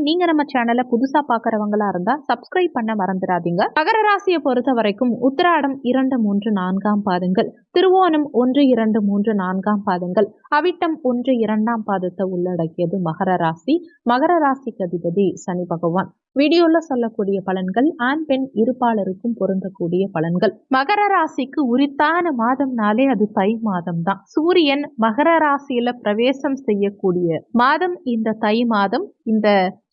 நீங்க நம்ம சேனலை புதுசா பாக்குறவங்களா இருந்தா சப்ஸ்கிரைப் பண்ண மறந்துடாதீங்க. மகர ராசியை பொறுத்த வரைக்கும் உத்திராடம் இரண்டு மூன்று நான்காம் பாதங்கள். திருவோணம் ஒன்று இரண்டு மூன்று நான்காம் பாதங்கள். அவிட்டம் ஒன்று இரண்டாம் பாதத்தை உள்ளடக்கியது மகர ராசி. மகர ராசிக்கு அதிபதி சனி பகவான். வீடியோல சொல்லக்கூடிய பலன்கள் ஆண் பெண் இருப்பாளருக்கும் பொருந்தக்கூடிய பலன்கள். மகர ராசிக்கு உரித்தான மாதம்னாலே அது தை மாதம் தான் சூரியன் மகர ராசியில பிரவேசம் செய்யக்கூடிய மாதம் இந்த தை மாதம். இந்த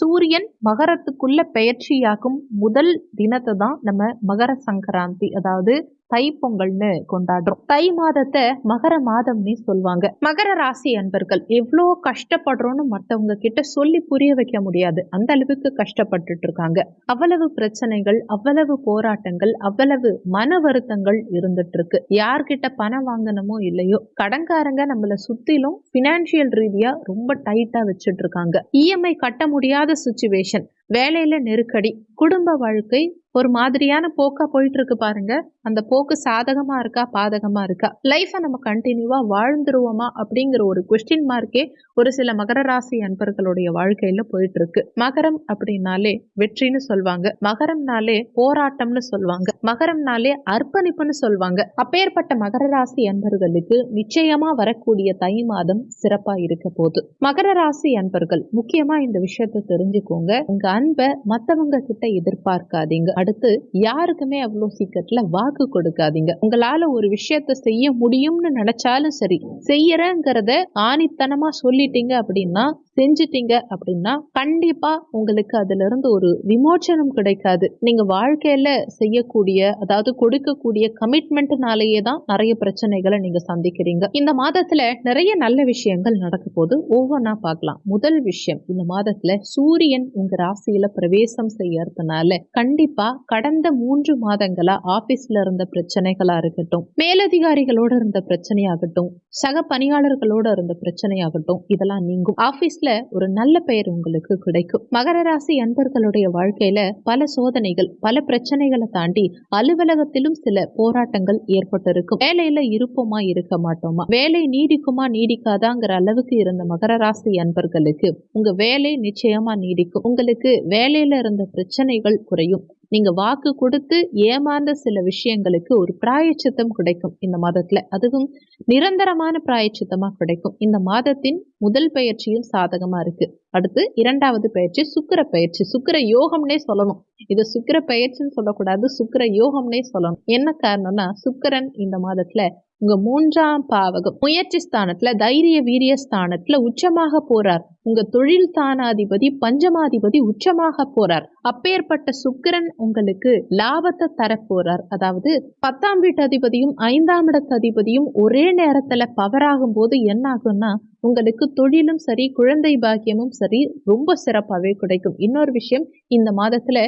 சூரியன் மகரத்துக்குள்ள பெயர்ச்சியாகும் முதல் தினத்தை தான் நம்ம மகர சங்கராந்தி அதாவது தைப்பொங்கல்னு கொண்டாடுறோம். தை மாதத்தை மகர மாதம்னே சொல்லுவாங்க. மகர ராசி அன்பர்கள் எவ்வளோ கஷ்டப்படுறோம்னு மற்றவங்க கிட்ட சொல்லி புரிய வைக்க முடியாது. அந்த அளவுக்கு கஷ்டப்பட்டுட்டு இருக்காங்க. அவ்வளவு பிரச்சனைகள் அவ்வளவு போராட்டங்கள் அவ்வளவு மன வருத்தங்கள் இருந்துட்டு இருக்கு. யார்கிட்ட பணம் வாங்கணுமோ இல்லையோ கடன்காரங்க நம்மள சுத்திலும் பினான்சியல் ரீதியா ரொம்ப டைட்டா வச்சுட்டு இருக்காங்க. இஎம்ஐ கட்ட முடியாத சுச்சுவேஷன் வேலையில நெருக்கடி குடும்ப வாழ்க்கை ஒரு மாதிரியான போக்கா போயிட்டு இருக்கு பாருங்க. அந்த போக்கு சாதகமா இருக்கா பாதகமா இருக்கா? லைஃபை நம்ம கண்டினியூவா வாழ்ந்துருவோமா? அப்படிங்கிற ஒரு கொஸ்டின் மார்க்கே ஒரு சில மகர ராசி அன்பர்களுடைய வாழ்க்கையில போயிட்டு இருக்கு மகரம் அப்படின்னாலே வெற்றின்னு சொல்லுவாங்க மகரம்னாலே போராட்டம்னு சொல்லுவாங்க மகரம்னாலே அர்ப்பணிப்புன்னு சொல்லுவாங்க அப்பேற்பட்ட மகர ராசி அன்பர்களுக்கு நிச்சயமா வரக்கூடிய தை மாதம் சிறப்பா இருக்க போகுது. மகர ராசி அன்பர்கள் முக்கியமா இந்த விஷயத்தை தெரிஞ்சுக்கோங்க. உங்க அன்பை மத்தவங்க கிட்ட எதிர்பார்க்காதீங்க. அடுத்து யாருக்குமே அவ்வளோ சீக்கிரத்தில் வாக்கு கொடுக்காதீங்க. உங்களால் ஒரு விஷயத்த செய்ய முடியும்னு நினச்சாலும் சரி செய்யறேங்கிறத ஆணித்தனமாக சொல்லிட்டீங்க அப்படின்னா செஞ்சிட்டீங்க அப்படின்னா கண்டிப்பா உங்களுக்கு அதுல இருந்து ஒரு விமோச்சனம் கிடைக்காது. நீங்க வாழ்க்கையில செய்யக்கூடிய அதாவது கொடுக்கக்கூடிய கமிட்மெண்ட்னாலேயே தான் நிறைய பிரச்சனைகளை நீங்க சந்திக்கிறீங்க. இந்த மாதத்துல நிறைய நல்ல விஷயங்கள் நடக்க போது ஒவ்வொன்றா பார்க்கலாம். முதல் விஷயம் இந்த மாதத்துல சூரியன் உங்க ராசியில பிரவேசம் செய்யறதுனால கண்டிப்பா கடந்த மூன்று மாதங்களா ஆபீஸ்ல இருந்த பிரச்சனைகளா இருக்கட்டும் மேலதிகாரிகளோட இருந்த பிரச்சனையாகட்டும் சக பணியாளர்களோட இருந்த பிரச்சனையாகட்டும் இதெல்லாம் நீங்கும். ஆபீஸ்ல ஒரு நல்ல பெயர் உங்களுக்கு கிடைக்கும். மகர ராசி அன்பர்களுடைய வாழ்க்கையில பல சோதனைகள் பல பிரச்சனைகளை தாண்டி அலுவலகத்திலும் சில போராட்டங்கள் ஏற்பட்டிருக்கும். வேலையில இருப்போமா இருக்க மாட்டோமா? வேலை நீடிக்குமா நீடிக்காதாங்கிற அளவுக்கு இருந்த மகர ராசி அன்பர்களுக்கு உங்க வேலை நிச்சயமா நீடிக்கும். உங்களுக்கு வேலையில இருந்த பிரச்சனைகள் குறையும். நீங்க வாக்கு கொடுத்து ஏமாந்த சில விஷயங்களுக்கு ஒரு பிராயச்சித்தம் கிடைக்கும் இந்த மாதத்துல. அதுவும் நிரந்தரமான பிராயச்சித்தமா கிடைக்கும். இந்த மாதத்தின் முதல் பயிற்சியும் சாதகமா இருக்கு. அடுத்து இரண்டாவது பயிற்சி சுக்கர பயிற்சி. சுக்கர யோகம்னே சொல்லணும். இது சுக்கர பயிற்சின்னு சொல்லக்கூடாது சுக்கர யோகம்னே சொல்லணும். என்ன காரணம்னா சுக்கரன் இந்த மாதத்துல உங்க மூன்றாம் பாவகம் முயற்சி ஸ்தானத்துல தைரிய வீரிய ஸ்தானத்துல உச்சமாக போறார். உங்க தொழில் ஸ்தானாதிபதி பஞ்சமாதிபதி உச்சமாக போறார். அப்பேற்பட்ட சுக்கிரன் உங்களுக்கு லாபத்தை தரப்போறார். அதாவது பத்தாம் வீட்டு அதிபதியும் ஐந்தாம் இடத்து அதிபதியும் ஒரே நேரத்துல பவர் ஆகும் போது என்ன ஆகும்னா உங்களுக்கு தொழிலும் சரி குழந்தை பாக்கியமும் சரி ரொம்ப சிறப்பாகவே கிடைக்கும். இன்னொரு விஷயம் இந்த மாதத்துல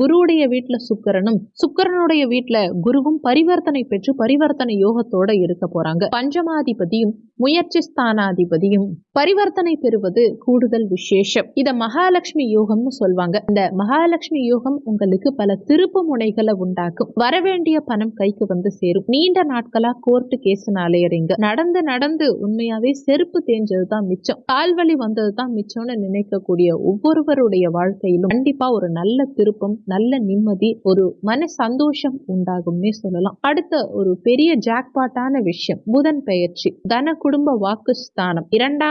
குருவுடைய வீட்டுல சுக்கரனும் சுக்கரனுடைய வீட்டுல குருவும் பரிவர்த்தனை பெற்று பரிவர்த்தனை யோகத்தோட இருக்க போறாங்க. பஞ்சமாதிபதியும் முயற்சி ஸ்தானாதிபதியும் பரிவர்த்தனை பெறுவது கூடுதல் விசேஷம். இத மகாலட்சுமி யோகம்னு சொல்லுவாங்க இந்த மகாலட்சுமி யோகம் உங்களுக்கு பல திருப்பு முனைகளை உண்டாக்கும். வரவேண்டிய பணம் கைக்கு வந்து சேரும். நீண்ட நாட்களா கோர்ட்டு கேஸ் அலையறீங்க நடந்து நடந்து உண்மையாவே செருப்பு தேஞ்சதுதான் மிச்சம். கால்வழி வந்ததுதான் மிச்சம்னு நினைக்கக்கூடிய ஒவ்வொருவருடைய வாழ்க்கையிலும் கண்டிப்பா ஒரு நல்ல திருப்பம் நல்ல நிம்மதி ஒரு மன சந்தோஷம் உண்டாகும்னே சொல்லலாம். அடுத்த ஒரு பெரிய ஜாக்பாட்டான விஷயம் புதன் பெயர்ச்சி. தன குடும்ப வாக்கு ஸ்தானம்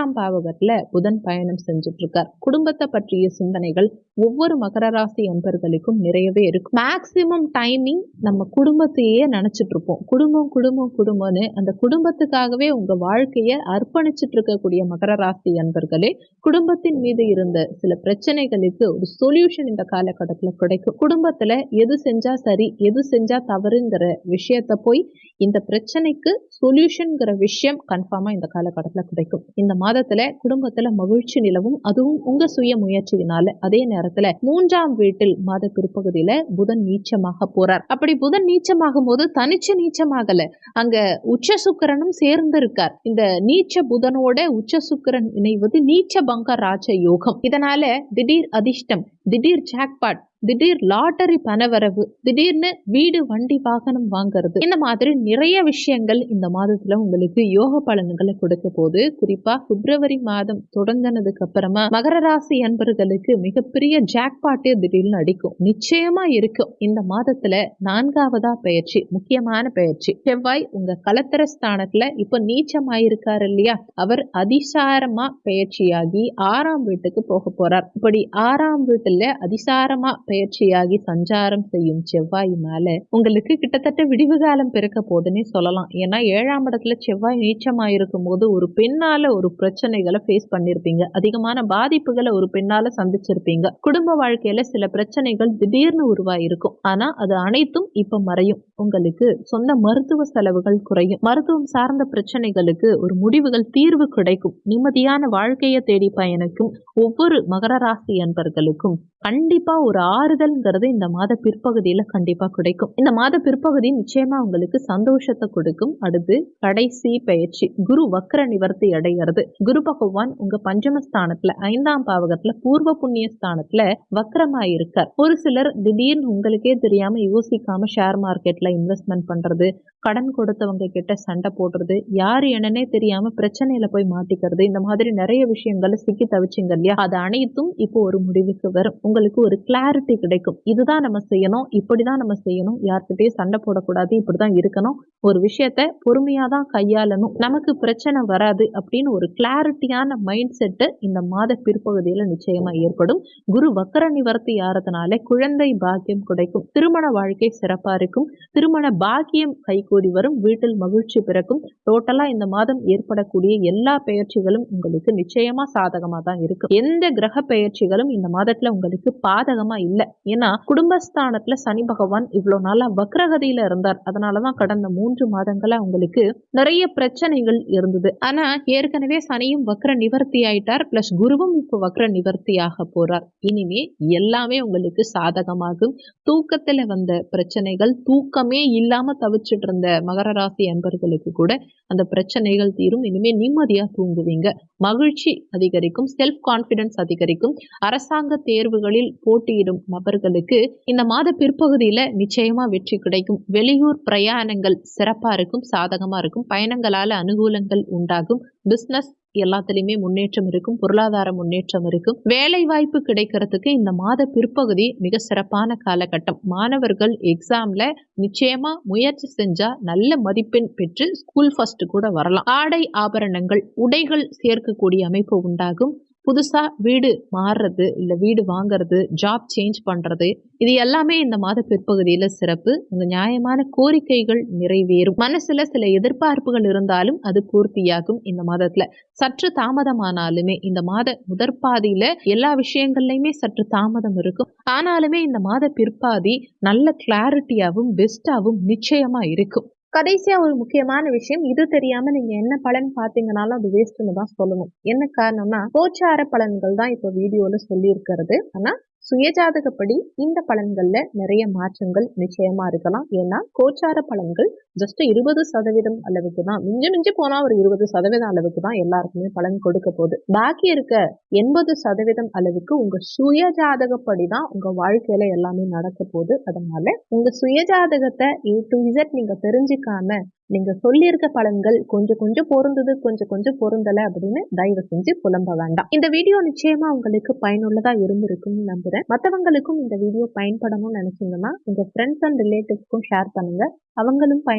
இரண்டாம் பாவகத்துல புதன் பயணம் செஞ்சுட்டு இருக்கார் குடும்பத்தை பற்றிய சிந்தனைகள் ஒவ்வொரு மகர ராசி அன்பர்களுக்கும் நிறையவே இருக்கும். மேக்சிமம் டைமிங் நம்ம குடும்பத்தையே நினைச்சிட்டு இருப்போம் குடும்பம் குடும்பம் குடும்பம்னு அந்த குடும்பத்துக்காகவே உங்க வாழ்க்கையை அர்ப்பணிச்சிட்டு இருக்கக்கூடிய மகர ராசி அன்பர்களே குடும்பத்தின் மீது இருந்த சில பிரச்சனைகளுக்கு ஒரு சொல்யூஷன் இந்த காலகட்டத்தில் கிடைக்கும். குடும்பத்துல எது செஞ்சா சரி எது செஞ்சா தவறுங்கிற விஷயத்த போய் இந்த பிரச்சனைக்கு சொல்யூஷன்ங்கிற விஷயம் கன்ஃபார்மா இந்த காலகட்டத்தில் கிடைக்கும். இந்த மாத நேரத்துல குடும்பத்துல மகிழ்ச்சி நிலவும். அதுவும் உங்க சுய முயற்சியினால. அதே நேரத்துல மூன்றாம் வீட்டில் மாத பிற்பகுதியில புதன் நீச்சமாக போறார். அப்படி புதன் நீச்சமாகும் போது தனிச்சு நீச்சமாகல. அங்க உச்ச சுக்கரனும் சேர்ந்து இருக்கார் இந்த நீச்ச புதனோட உச்ச சுக்கரன் இணைவது நீச்ச பங்க ராஜ யோகம் இதனால திடீர் அதிர்ஷ்டம் திடீர் ஜாக்பாட் திடீர் லாட்டரி பணவரவு திடீர்னு வீடு வண்டி வாகனம் வாங்குறது. இந்த மாதிரி நிறைய விஷயங்கள் இந்த மாதத்துல உங்களுக்கு யோக பலன்களை கொடுக்க போது குறிப்பா பிப்ரவரி மாதம் தொடங்கினதுக்கு அப்புறமா மகர ராசி அன்பர்களுக்கு மிகப்பெரிய ஜாக்பாட்டே திடீர்னு அடிக்கும். நிச்சயமா இருக்கும். இந்த மாதத்துல நான்காவதா பயிற்சி முக்கியமான பயிற்சி. செவ்வாய் உங்க கலத்தர ஸ்தானத்துல இப்ப நீச்சமாயிருக்காரு இல்லையா? அவர் அதிசாரமா பயிற்சியாகி ஆறாம் வீட்டுக்கு போக போறார். இப்படி ஆறாம் வீட்டுல அதிசாரமா பயிற்சியாகி சஞ்சாரம் செய்யும் செவ்வாய் மேல உங்களுக்கு கிட்டத்தட்ட விடிவு காலம் பிறக்க போதுன்னே சொல்லலாம். ஏன்னா ஏழாம் இடத்துல செவ்வாய் நீச்சமாயிருக்கும் போது ஒரு பெண்ணால ஒரு பிரச்சனைகளை ஃபேஸ் பண்ணிருப்பீங்க. அதிகமான பாதிப்புகளை ஒரு பெண்ணால சந்திச்சிருப்பீங்க. குடும்ப வாழ்க்கையில சில பிரச்சனைகள் திடீர்னு உருவாயிருக்கும். ஆனா அது அனைத்தும் இப்ப மறையும். உங்களுக்கு சொந்த மருத்துவ செலவுகள் குறையும். மருத்துவம் சார்ந்த பிரச்சனைகளுக்கு ஒரு முடிவுகள் தீர்வு கிடைக்கும். நிம்மதியான வாழ்க்கையை தேடி பயணிக்கும் ஒவ்வொரு மகர ராசி அன்பர்களுக்கும் கண்டிப்பா ஒரு ஆறுதல்ங்கிறது இந்த மாத பிற்பகுதியில கண்டிப்பா கிடைக்கும். இந்த மாத பிற்பகுதி நிச்சயமா உங்களுக்கு சந்தோஷத்தை கொடுக்கும். அடுத்து கடைசி பயிற்சி குரு வக்கர நிவர்த்தி அடைகிறது. குரு பகவான் உங்க பஞ்சமஸ்தானத்துல ஐந்தாம் பாவகத்துல பூர்வ புண்ணிய ஸ்தானத்துல வக்கரமாயிருக்கார் ஒரு சிலர் திடீர்னு உங்களுக்கே தெரியாம யோசிக்காம ஷேர் மார்க்கெட்ல இன்வெஸ்ட்மெண்ட் பண்றது கடன் கொடுத்தவங்க கிட்ட சண்டை போடுறது யாரு என்னன்னே தெரியாம பிரச்சனையில போய் மாட்டிக்கிறது இந்த மாதிரி நிறைய விஷயங்களை சிக்கி தவிச்சிங்க இல்லையா? அது அனைத்தும் இப்போ ஒரு முடிவுக்கு வரும். வரும் உங்களுக்கு ஒரு கிளாரிட்டி கிடைக்கும். இதுதான் நம்ம செய்யணும் இப்படிதான் நம்ம செய்யணும். யார்கிட்டயும் சண்டை போடக்கூடாது இப்படிதான் இருக்கணும். ஒரு விஷயத்த பொறுமையா தான் கையாளணும். நமக்கு பிரச்சனை வராது அப்படின்னு ஒரு கிளாரிட்டியான மைண்ட் செட்டு இந்த மாத பிற்பகுதியில நிச்சயமா ஏற்படும். குரு வக்கர நிவர்த்தி ஆறதுனால குழந்தை பாக்கியம் கிடைக்கும். திருமண வாழ்க்கை சிறப்பா இருக்கும். திருமண பாக்கியம் கைகூடி வரும். வீட்டில் மகிழ்ச்சி பிறக்கும். டோட்டலா இந்த மாதம் ஏற்படக்கூடிய எல்லா பெயர்ச்சிகளும் உங்களுக்கு நிச்சயமா சாதகமா தான் இருக்கும். எந்த கிரக பெயர்ச்சிகளும் இந்த மாதத்துல உங்களுக்கு பாதகமா இல்லை. ஏன்னா குடும்பஸ்தானத்துல சனி பகவான் இவ்வளவு நாளா வக்ரகதியில இருந்தார். அதனாலதான் கடந்த மூன்று மாதங்களா உங்களுக்கு நிறைய பிரச்சனைகள் இருந்தது. ஆனா ஏற்கனவே சனியும் வக்ர நிவர்த்தி ஆயிட்டார். பிளஸ் குருவும் இப்ப வக்ர நிவர்த்தியாக போறார். இனிமே எல்லாமே உங்களுக்கு சாதகமாகும். தூக்கத்துல வந்த பிரச்சனைகள் தூக்கமே இல்லாம தவிச்சிட்டு இருந்த மகர ராசி அன்பர்களுக்கு கூட அந்த பிரச்சனைகள் தீரும். இனிமே நிம்மதியா தூங்குவீங்க. மகிழ்ச்சி அதிகரிக்கும். செல்ஃப் கான்பிடன்ஸ் அதிகரிக்கும். அரசாங்க தேர்வு தேர்வுகளில் போட்டியிடும் நபர்களுக்கு இந்த மாத பிற்பகுதியில நிச்சயமா வெற்றி கிடைக்கும். வெளியூர் பிரயாணங்கள் சிறப்பா இருக்கும் சாதகமா இருக்கும். பயணங்களால அனுகூலங்கள் உண்டாகும். பிசினஸ் எல்லாத்துலேயுமே முன்னேற்றம் இருக்கும். பொருளாதார முன்னேற்றம் இருக்கும். வேலை வாய்ப்பு கிடைக்கிறதுக்கு இந்த மாத பிற்பகுதி மிக சிறப்பான காலகட்டம். மாணவர்கள் எக்ஸாம்ல நிச்சயமா முயற்சி செஞ்சா நல்ல மதிப்பெண் பெற்று ஸ்கூல் ஃபர்ஸ்ட் கூட வரலாம். ஆடை ஆபரணங்கள் உடைகள் சேர்க்கக்கூடிய அமைப்பு உண்டாகும். புதுசாக வீடு மாறுறது இல்லை வீடு வாங்குறது ஜாப் சேஞ்ச் பண்ணுறது இது எல்லாமே இந்த மாத பிற்பகுதியில் சிறப்பு. உங்க நியாயமான கோரிக்கைகள் நிறைவேறும். மனசில் சில எதிர்பார்ப்புகள் இருந்தாலும் அது பூர்த்தியாகும் இந்த மாதத்தில். சற்று தாமதமானாலுமே இந்த மாத முதற்பாதியில் எல்லா விஷயங்கள்லையுமே சற்று தாமதம் இருக்கும். ஆனாலுமே இந்த மாத பிற்பாதி நல்ல கிளாரிட்டியாகவும் பெஸ்ட்டாகவும் நிச்சயமாக இருக்கும். கடைசியா ஒரு முக்கியமான விஷயம் இது தெரியாம நீங்க என்ன பலன் பாத்தீங்கன்னாலும் அது வேஸ்ட்னு தான் சொல்லணும். என்ன காரணம்னா கோச்சார பலன்கள் தான் இப்போ வீடியோல சொல்லி இருக்கிறது ஆனா சுயஜாதகப்படி இந்த பலன்கள்ல நிறைய மாற்றங்கள் நிச்சயமா இருக்கலாம். ஏன்னா கோச்சார பலன்கள் ஜஸ்ட் இருபது சதவீதம் அளவுக்கு தான் மிஞ்சி மிஞ்சி போனா ஒரு இருபது சதவீதம் அளவுக்கு தான் எல்லாருக்குமே பலன் கொடுக்க போகுது. பாக்கி இருக்க எண்பது சதவீதம் அளவுக்கு உங்க சுயஜாதகப்படி தான் உங்க வாழ்க்கையில எல்லாமே நடக்க போகுது. அதனால உங்க சுயஜாதகத்தை ஏ டு இசட் நீங்க தெரிஞ்சுக்காம நீங்க சொல்லியிருக்க பலன்கள் கொஞ்சம் கொஞ்சம் பொருந்தது கொஞ்சம் கொஞ்சம் பொருந்தல அப்படின்னு தயவு செஞ்சு புலம்ப வேண்டாம். இந்த வீடியோ நிச்சயமா உங்களுக்கு பயனுள்ளதா இருந்திருக்கும்னு நம்புறேன். மற்றவங்களுக்கும் இந்த வீடியோ பயன்படணும்னு நினைச்சீங்கன்னா உங்க ஃப்ரெண்ட்ஸ் அண்ட் ரிலேட்டிவ்ஸ்க்கும் ஷேர் பண்ணுங்க. அவங்களும் பயன்